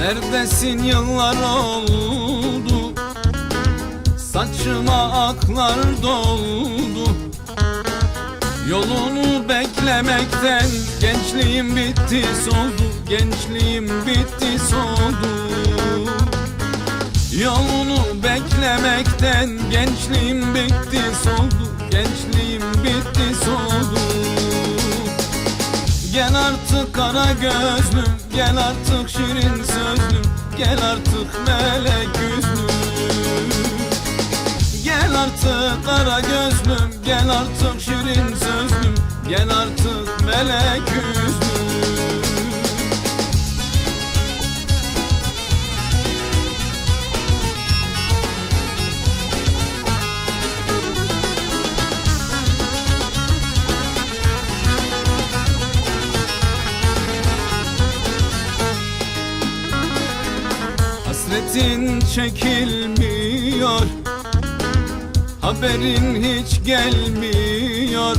Neredesin? Yıllar oldu. Saçıma aklar doldu. Yolunu beklemekten Gençliğim bitti soldu Gençliğim bitti soldu Yolunu beklemekten Gençliğim bitti soldu Gençliğim bitti soldu Gel artık kara gözlüm Gel artık şirin Gel artık melek yüzlüm Gel artık kara gözlüm. Gel artık şirin sözlüm. Gel artık melek yüzlüm Hasretin çekilmiyor. Haberin hiç gelmiyor.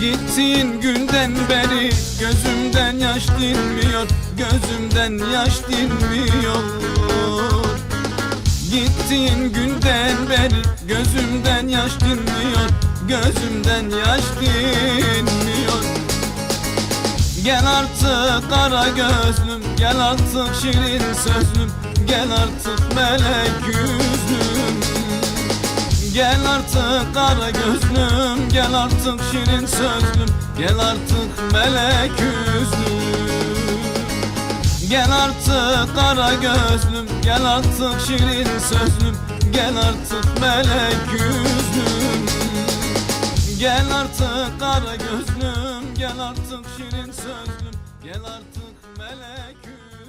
Gittiğin günden beri gözümden yaş dinmiyor. Gözümden yaş dinmiyor. Gittiğin günden beri gözümden yaş dinmiyor. Gözümden yaş dinmiyor Gel artık kara gözlüm Gel artık şirin sözlüm Gel artık melek yüzlüm. Gel artık kara gözlüm Gel artık şirin sözlüm Gel artık melek yüzlüm. Gel artık kara gözlüm Gel artık şirin sözlüm Gel artık melek yüzlüm Gel artık kara gözlüm Gel artık şirin sözlüm Gel artık melek yüzlüm